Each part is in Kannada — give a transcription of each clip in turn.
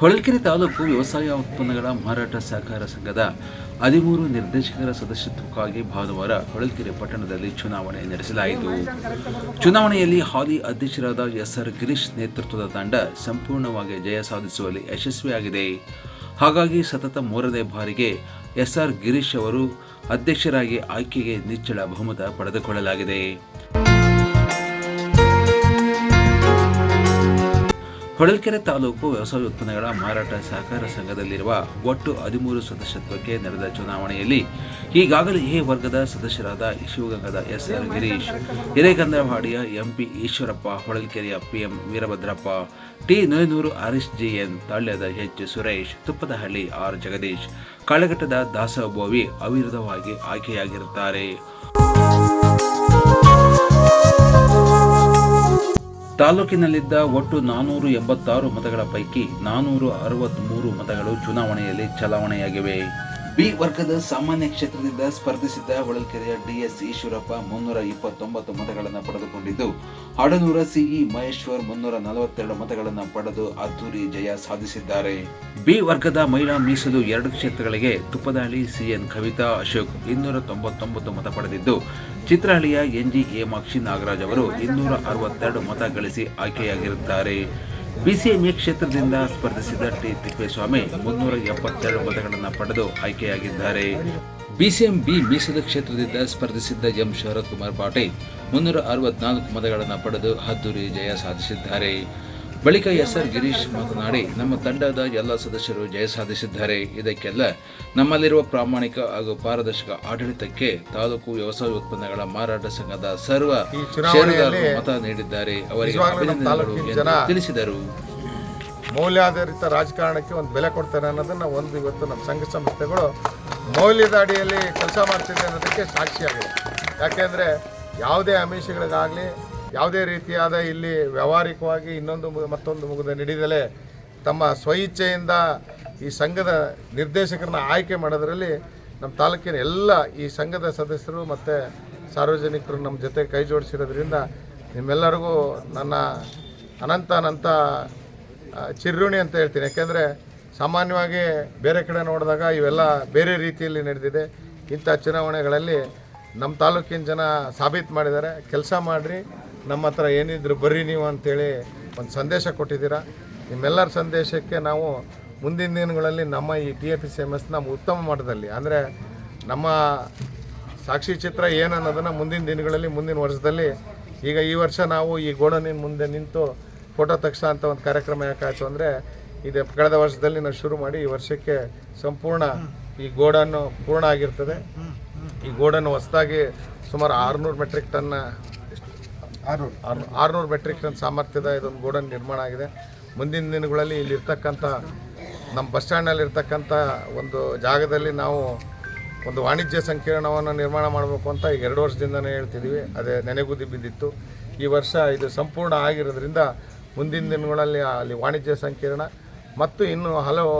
ಹೊಳಲ್ಕೆರೆ ತಾಲೂಕು ವ್ಯವಸಾಯ ಉತ್ಪನ್ನಗಳ ಮಾರಾಟ ಸಹಕಾರ ಸಂಘದ ಹದಿಮೂರು ನಿರ್ದೇಶಕರ ಸದಸ್ಯತ್ವಕ್ಕಾಗಿ ಭಾನುವಾರ ಹೊಳಲ್ಕೆರೆ ಪಟ್ಟಣದಲ್ಲಿ ಚುನಾವಣೆ ನಡೆಸಲಾಯಿತು. ಚುನಾವಣೆಯಲ್ಲಿ ಹಾಲಿ ಅಧ್ಯಕ್ಷರಾದ ಎಸ್ ಆರ್ ಗಿರೀಶ್ ನೇತೃತ್ವದ ತಂಡ ಸಂಪೂರ್ಣವಾಗಿ ಜಯ ಸಾಧಿಸುವಲ್ಲಿ ಯಶಸ್ವಿಯಾಗಿದೆ. ಹಾಗಾಗಿ ಸತತ ಮೂರನೇ ಬಾರಿಗೆ ಎಸ್ ಆರ್ ಗಿರೀಶ್ ಅವರು ಅಧ್ಯಕ್ಷರಾಗಿ ಆಯ್ಕೆಗೆ ನಿಚ್ಚಳ ಬಹುಮತ ಪಡೆದುಕೊಳ್ಳಲಾಗಿದೆ. ಹೊಳಲ್ಕೆರೆ ತಾಲೂಕು ವ್ಯವಸಾಯ ಉತ್ಪನ್ನಗಳ ಮಾರಾಟ ಸಹಕಾರ ಸಂಘದಲ್ಲಿರುವ ಒಟ್ಟು ಹದಿಮೂರು ಸದಸ್ಯತ್ವಕ್ಕೆ ನಡೆದ ಚುನಾವಣೆಯಲ್ಲಿ ಈಗಾಗಲೇ ಎ ವರ್ಗದ ಸದಸ್ಯರಾದ ಶಿವಗಂಗದ ಎಸ್ ಆರ್ ಗಿರೀಶ್ ಹಿರೇಗಂಧವಾಡಿಯ MP Eshwarappa, ಹೊಳಲ್ಕೆರೆಯ PM Veerabhadrappa, T Noyanuru Harish GN ತಾಳ್ಯದ H Suresh, Tuppadahalli R Jagadish, ಕಾಳಘಟ್ಟದ ದಾಸಬೋವಿ ಅವಿರೋಧವಾಗಿ ಆಯ್ಕೆಯಾಗಿರುತ್ತಾರೆ. ತಾಲೂಕಿನಲ್ಲಿದ್ದ ಒಟ್ಟು ನಾನೂರು ಎಂಬತ್ತಾರು ಮತಗಳ ಪೈಕಿ ನಾನೂರು ಅರವತ್ತ್ಮೂರು ಮತಗಳು ಚುನಾವಣೆಯಲ್ಲಿ ಚಲಾವಣೆಯಾಗಿವೆ. ಬಿ ವರ್ಗದ ಸಾಮಾನ್ಯ ಕ್ಷೇತ್ರದಿಂದ ಸ್ಪರ್ಧಿಸಿದ್ದ ಹೊಳಲ್ಕೆರೆಯ ಡಿಎಸ್ ಈಶ್ವರಪ್ಪ ಮುನ್ನೂರ ಇಪ್ಪತ್ತೊಂಬತ್ತು ಮತಗಳನ್ನು ಪಡೆದುಕೊಂಡಿದ್ದು, ಹಡನೂರ ಸಿಇ ಮಹೇಶ್ವರ್ ಮುನ್ನೂರ ನಲವತ್ತೆರಡು ಮತಗಳನ್ನು ಪಡೆದು ಅದ್ದೂರಿ ಜಯ ಸಾಧಿಸಿದ್ದಾರೆ. ಬಿ ವರ್ಗದ ಮಹಿಳಾ ಮೀಸಲು ಎರಡು ಕ್ಷೇತ್ರಗಳಿಗೆ ತುಪ್ಪದಾಳಿ ಸಿಎನ್ ಕವಿತಾ, ಅಶೋಕ್ ಇನ್ನೂರ ತೊಂಬತ್ತೊಂಬತ್ತು ಮತ ಪಡೆದಿದ್ದು ಚಿತ್ರಹಳ್ಳಿಯ ಎನ್ಜಿ ಹೇಮಾಕ್ಷಿ ನಾಗರಾಜ್ ಅವರು ಇನ್ನೂರ ಅರವತ್ತೆರಡು ಮತ ಗಳಿಸಿ ಆಯ್ಕೆಯಾಗಿರುತ್ತಾರೆ. ಬಿಸಿಎಂಎ ಕ್ಷೇತ್ರದಿಂದ ಸ್ಪರ್ಧಿಸಿದ ಟಿ. ತಿಪ್ಪೇಸ್ವಾಮಿ ಮುನ್ನೂರ ಎಪ್ಪತ್ತೆರಡು ಮತಗಳನ್ನು ಪಡೆದು ಆಯ್ಕೆಯಾಗಿದ್ದಾರೆ. ಬಿಸಿಎಂ ಬಿ ಮೀಸಲು ಕ್ಷೇತ್ರದಿಂದ ಸ್ಪರ್ಧಿಸಿದ್ದ ಎಂ. ಶರತ್ ಕುಮಾರ್ ಪಾಟೀಲ್ ಮುನ್ನೂರ ಅರವತ್ನಾಲ್ಕು ಮತಗಳನ್ನು ಪಡೆದು ಅದ್ದೂರಿ ಜಯ ಸಾಧಿಸಿದ್ದಾರೆ. ಬಳಿಕ ಎಸ್ ಆರ್ ಗಿರೀಶ್ ಮಾತನಾಡಿ ನಮ್ಮ ತಂಡದ ಎಲ್ಲ ಸದಸ್ಯರು ಜಯ ಸಾಧಿಸಿದ್ದಾರೆ. ಇದಕ್ಕೆಲ್ಲ ನಮ್ಮಲ್ಲಿರುವ ಪ್ರಾಮಾಣಿಕ ಹಾಗೂ ಪಾರದರ್ಶಕ ಆಡಳಿತಕ್ಕೆ ತಾಲೂಕು ವ್ಯವಸಾಯ ಉತ್ಪನ್ನಗಳ ಮಾರಾಟ ಸಂಘದ ಸರ್ವ ಷೇರುದಾರರು ಮತ ನೀಡಿದ್ದಾರೆ. ಅವರಿಗೆ ಅಭಿನಂದನೆಗಳು ಎಂದು ತಿಳಿಸಿದರು. ಮೌಲ್ಯಾಧಾರಿತ ರಾಜಕಾರಣಕ್ಕೆ ಒಂದು ಬೆಲೆ ಕೊಡ್ತಾರೆ ಅನ್ನೋದನ್ನ ಒಂದು ಇವತ್ತು ನಮ್ಮ ಸಂಘ ಸಂಸ್ಥೆಗಳು ಮೌಲ್ಯದ ಅಡಿಯಲ್ಲಿ ಕೆಲಸ ಮಾಡ್ತಿದೆ ಅನ್ನೋದಕ್ಕೆ ಸಾಕ್ಷಿಯಾಗಿದೆ. ಯಾಕೆಂದರೆ ಯಾವುದೇ ಆಮಿಷಗಳಿಗಾಗಲಿ ಯಾವುದೇ ರೀತಿಯಾದ ಇಲ್ಲಿ ವ್ಯಾವಹಾರಿಕವಾಗಿ ಇನ್ನೊಂದು ಮತ್ತೊಂದು ಮುಗಿದ ನಡೆದಲೇ ತಮ್ಮ ಸ್ವಇಚ್ಛೆಯಿಂದ ಈ ಸಂಘದ ನಿರ್ದೇಶಕರನ್ನ ಆಯ್ಕೆ ಮಾಡೋದರಲ್ಲಿ ನಮ್ಮ ತಾಲೂಕಿನ ಎಲ್ಲ ಈ ಸಂಘದ ಸದಸ್ಯರು ಮತ್ತು ಸಾರ್ವಜನಿಕರು ನಮ್ಮ ಜೊತೆ ಕೈ ಜೋಡಿಸಿರೋದ್ರಿಂದ ನಿಮ್ಮೆಲ್ಲರಿಗೂ ನನ್ನ ಅನಂತ ಅನಂತ ಚಿರುಣಿ ಅಂತ ಹೇಳ್ತೀನಿ. ಯಾಕೆಂದರೆ ಸಾಮಾನ್ಯವಾಗಿ ಬೇರೆ ಕಡೆ ನೋಡಿದಾಗ ಇವೆಲ್ಲ ಬೇರೆ ರೀತಿಯಲ್ಲಿ ನಡೆದಿದೆ. ಇಂಥ ಚುನಾವಣೆಗಳಲ್ಲಿ ನಮ್ಮ ತಾಲೂಕಿನ ಜನ ಸಾಬೀತು ಮಾಡಿದ್ದಾರೆ. ಕೆಲಸ ಮಾಡಿರಿ. ನಮ್ಮ ಹತ್ರ ಏನಿದ್ರು ಬರ್ರಿ ನೀವು ಅಂತೇಳಿ ಒಂದು ಸಂದೇಶ ಕೊಟ್ಟಿದ್ದೀರಾ. ನಿಮ್ಮೆಲ್ಲರ ಸಂದೇಶಕ್ಕೆ ನಾವು ಮುಂದಿನ ದಿನಗಳಲ್ಲಿ ನಮ್ಮ ಈ ಟಿ ಎಫ್ ಸಿ ಎಂ ಎಸ್ನ ಉತ್ತಮ ಮಟ್ಟದಲ್ಲಿ ಅಂದರೆ ನಮ್ಮ ಸಾಕ್ಷಿ ಚಿತ್ರ ಏನನ್ನೋದನ್ನು ಅನ್ನೋದನ್ನು ಮುಂದಿನ ದಿನಗಳಲ್ಲಿ ಮುಂದಿನ ವರ್ಷದಲ್ಲಿ ಈಗ ಈ ವರ್ಷ ನಾವು ಈ ಗೋಡನಿನ ಮುಂದೆ ನಿಂತು ಫೋಟೋ ತಕ್ಷ ಅಂತ ಒಂದು ಕಾರ್ಯಕ್ರಮ ಯಾಕಾಯ್ತು ಅಂದರೆ ಇದು ಕಳೆದ ವರ್ಷದಲ್ಲಿ ನಾವು ಶುರು ಮಾಡಿ ಈ ವರ್ಷಕ್ಕೆ ಸಂಪೂರ್ಣ ಈ ಗೋಡನ್ನು ಪೂರ್ಣ ಆಗಿರ್ತದೆ. ಈ ಗೋಡನ್ನು ಹೊಸದಾಗಿ ಸುಮಾರು ಆರುನೂರು ಮೆಟ್ರಿಕ್ ಟನ್ನ ಆರುನೂರು. ಮೆಟ್ರಿಕ್ ಟನ್ ಸಾಮರ್ಥ್ಯದ ಇದೊಂದು ಗೋಡನ್ ನಿರ್ಮಾಣ ಆಗಿದೆ. ಮುಂದಿನ ದಿನಗಳಲ್ಲಿ ಇಲ್ಲಿರ್ತಕ್ಕಂಥ ನಮ್ಮ ಬಸ್ ಸ್ಟ್ಯಾಂಡ್ನಲ್ಲಿರ್ತಕ್ಕಂಥ ಒಂದು ಜಾಗದಲ್ಲಿ ನಾವು ಒಂದು ವಾಣಿಜ್ಯ ಸಂಕೀರ್ಣವನ್ನು ನಿರ್ಮಾಣ ಮಾಡಬೇಕು ಅಂತ ಈಗ ಎರಡು ವರ್ಷದಿಂದನೇ ಹೇಳ್ತಿದ್ದೀವಿ. ಅದೇ ನೆನೆಗುದಿ ಬಿದ್ದಿತ್ತು. ಈ ವರ್ಷ ಇದು ಸಂಪೂರ್ಣ ಆಗಿರೋದ್ರಿಂದ ಮುಂದಿನ ದಿನಗಳಲ್ಲಿ ಅಲ್ಲಿ ವಾಣಿಜ್ಯ ಸಂಕೀರ್ಣ ಮತ್ತು ಇನ್ನು ಹಲವು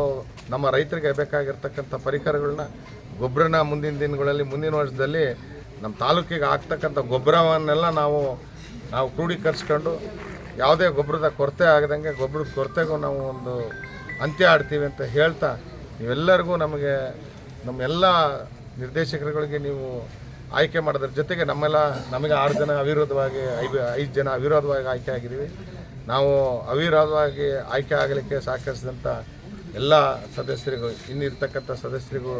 ನಮ್ಮ ರೈತರಿಗೆ ಬೇಕಾಗಿರ್ತಕ್ಕಂಥ ಪರಿಕರಗಳನ್ನ ಗೊಬ್ಬರನ ಮುಂದಿನ ದಿನಗಳಲ್ಲಿ, ಮುಂದಿನ ವರ್ಷದಲ್ಲಿ ನಮ್ಮ ತಾಲೂಕಿಗೆ ಆಗ್ತಕ್ಕಂಥ ಗೊಬ್ಬರವನ್ನೆಲ್ಲ ನಾವು ನಾವು ಕ್ರೋಢೀಕರಿಸ್ಕೊಂಡು ಯಾವುದೇ ಗೊಬ್ಬರದ ಕೊರತೆ ಆಗದಂಗೆ ಗೊಬ್ಬರದ ಕೊರತೆಗೂ ನಾವು ಒಂದು ಅಂತ್ಯ ಆಡ್ತೀವಿ ಅಂತ ಹೇಳ್ತಾ ನೀವೆಲ್ಲರಿಗೂ ನಮಗೆ ನಮ್ಮೆಲ್ಲ ನಿರ್ದೇಶಕರುಗಳಿಗೆ ನೀವು ಆಯ್ಕೆ ಮಾಡೋದ್ರ ಜೊತೆಗೆ ನಮ್ಮೆಲ್ಲ ನಮಗೆ ಆರು ಜನ ಅವಿರೋಧವಾಗಿ ಐದು ಐದು ಜನ ಅವಿರೋಧವಾಗಿ ಆಯ್ಕೆ ಆಗಿದ್ದೀವಿ. ನಾವು ಅವಿರೋಧವಾಗಿ ಆಯ್ಕೆ ಆಗಲಿಕ್ಕೆ ಸಹಕರಿಸಿದಂಥ ಎಲ್ಲ ಸದಸ್ಯರಿಗೂ, ಇನ್ನಿರ್ತಕ್ಕಂಥ ಸದಸ್ಯರಿಗೂ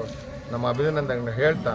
ನಮ್ಮ ಅಭಿನಂದನೆ ಹೇಳ್ತಾ